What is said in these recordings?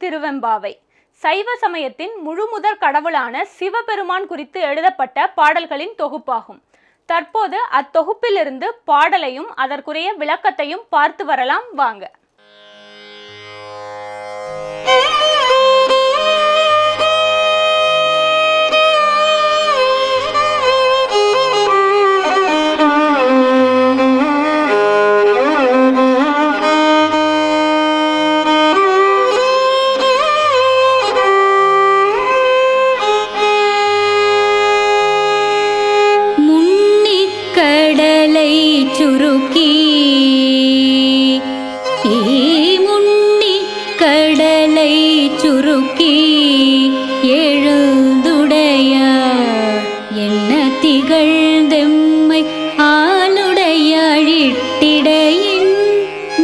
திருவெம்பாவை. சைவ சமயத்தின் முழுமுதற் கடவுளான சிவபெருமான் குறித்து எழுதப்பட்ட பாடல்களின் தொகுப்பாகும். தற்போது அத்தொகுப்பிலிருந்து பாடலையும் அதற்குரிய விளக்கத்தையும் பார்த்து வரலாம். வாங்க. கை சுருக்கி முன்னி கடலை சுருக்கி எழுந்துடைய என்ன திகழ்ந்தெம்மை ஆளுடைய அழிட்டிடையின்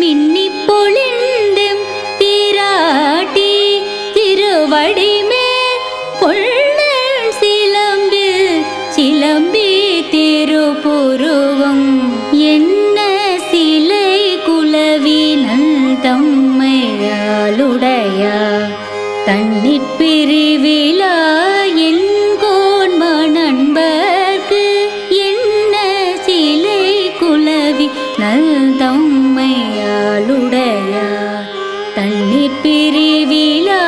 மின்னி பொழிந்தெம் பிராட்டி திருவடிமே பொள்ள சிலம்பில் சிலம்பி திருப்புருவம் என்ன சிலை குலவினல் தம்மையாளுடையா? தன்னிற் பிரிவிழா என்கோன் நண்பர்க்கு என்ன சிலை குலவி நல் தம்மையாளுடையா? தன்னிற் பிரிவிழா